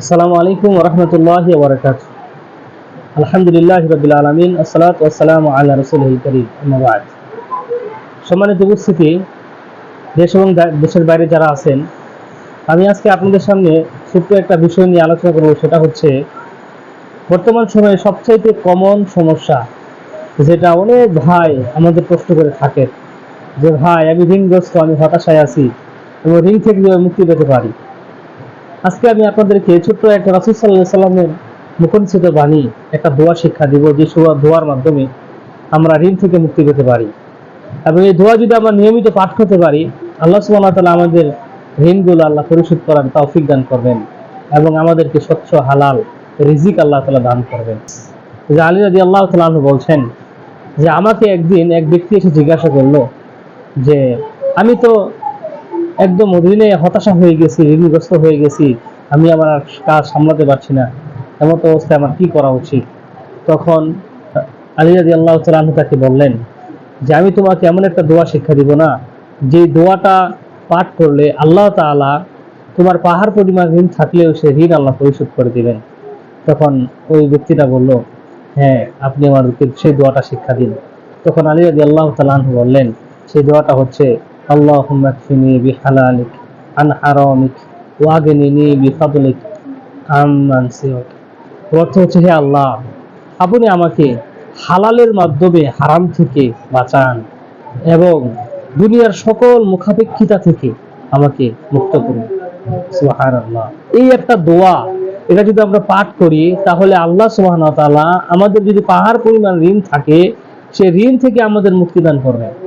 আসসালামু আলাইকুম রহমতুল্লাহ বরকাত আলহামদুলিল্লাহ রবিল আলমিন, আসসালাত আসসালাম আল্লাহ রসুল করিম ধন্যবাদ সম্মানিত উপস্থিতি, দেশ এবং দেশের বাইরে যারা আছেন, আমি আজকে আপনাদের সামনে ছোট্ট একটা বিষয় নিয়ে আলোচনা করব, সেটা হচ্ছে বর্তমান সময়ে সবচাইতে কমন সমস্যা যেটা অনেক ভাই আমাদের প্রশ্ন করে থাকেন, যে, ভাই, আমি ঋণগ্রস্ত, আমি হতাশায় আছি এবং ঋণ থেকে মুক্তি পেতে পারি? আজকে আমি আপনাদেরকে ছোট্ট একটা রাসুল সাল্লাহ সাল্লামের মুখনিসিত বাণী, একটা দোয়া শিক্ষা দিব যে দোয়ার মাধ্যমে আমরা ঋণ থেকে মুক্তি পেতে পারি। এবং এই দোয়া যদি আমরা নিয়মিত পাঠ করতে পারি, আল্লাহ সুবহানাহু ওয়া তাআলা আমাদের ঋণগুলো আল্লাহ পরিশোধ করার তৌফিক দান করবেন এবং আমাদেরকে স্বচ্ছ, হালাল রিজিক আল্লাহ তালা দান করবেন। যে আলী রাজি আল্লাহ আনহু বলছেন যে, আমাকে একদিন এক ব্যক্তি এসে জিজ্ঞাসা করল যে, আমি তো একদম ঋণে হতাশা হয়ে গেছি, ঋণগ্রস্ত হয়ে গেছি। আমি আমার কাজ সামলাতে পারছি না। এমন অবস্থায় আমার কি করা উচিত? তখন আলী রাজি আল্লাহ তালু তাকে বললেন, যে আমি তোমাকে এমন একটা দোয়া শিক্ষা দিব না, যে দোয়াটা পাঠ করলে আল্লাহ তাআলা তোমার পাহাড় পরিমাণ ঋণ থাকলেও সে ঋণ আল্লাহ পরিশোধ করে দিবেন। তখন ওই ব্যক্তিটা বলল হ্যাঁ আপনি আমাদেরকে সেই দোয়াটা শিক্ষা দিন। তখন আলী রাজি আল্লাহ তালু বললেন, সেই দোয়াটা হচ্ছে আল্লাহ মাকফিনি বিহালালিক, আন হারামিক ওয়াগনিনি বিফাদলিক, আম্মান সিওক অর্থ হচ্ছে, হে আল্লাহ, আপনি আমাকে হালালের মাধ্যমে হারাম থেকে বাঁচান এবং দুনিয়ার সকল মুখাপেক্ষিতা থেকে আমাকে মুক্ত করুন। সুবহানাল্লাহ। এই একটা দোয়া, এটা যদি আমরা পাঠ করি, তাহলে আল্লাহ সুবহানাহু ওয়া আমাদের যদি পাহাড় পরিমাণ ঋণ থাকে, সে ঋণ থেকে আমাদের মুক্তি দান করবেন।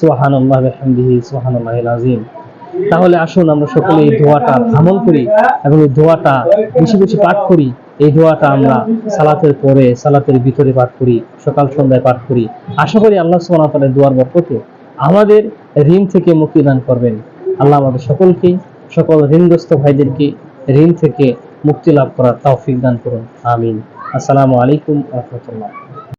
সুবহানাল্লাহ বিহামদিহি সুবহানাল্লাহিল আযীম তাহলে আসুন আমরা সকলে এই দোয়াটা আমল করি এবং এই দোয়াটা বেশি বেশি পাঠ করি। এই দোয়াটা আমরা সালাতের পরে, সালাতের ভিতরে পাঠ করি, সকাল সন্ধ্যায় পাঠ করি। আশা করি আল্লাহ সুবহানাহু ওয়া তাআলার দোয়ার বরকতে আমাদের ঋণ থেকে মুক্তি দান করবেন। আল্লাহ আমাদের সকলকেই সকল ঋণগ্রস্ত ভাইদেরকে ঋণ থেকে মুক্তি লাভ করার তৌফিক দান করুন। আমিন। আসসালামু আলাইকুম রহমতুল্লাহ।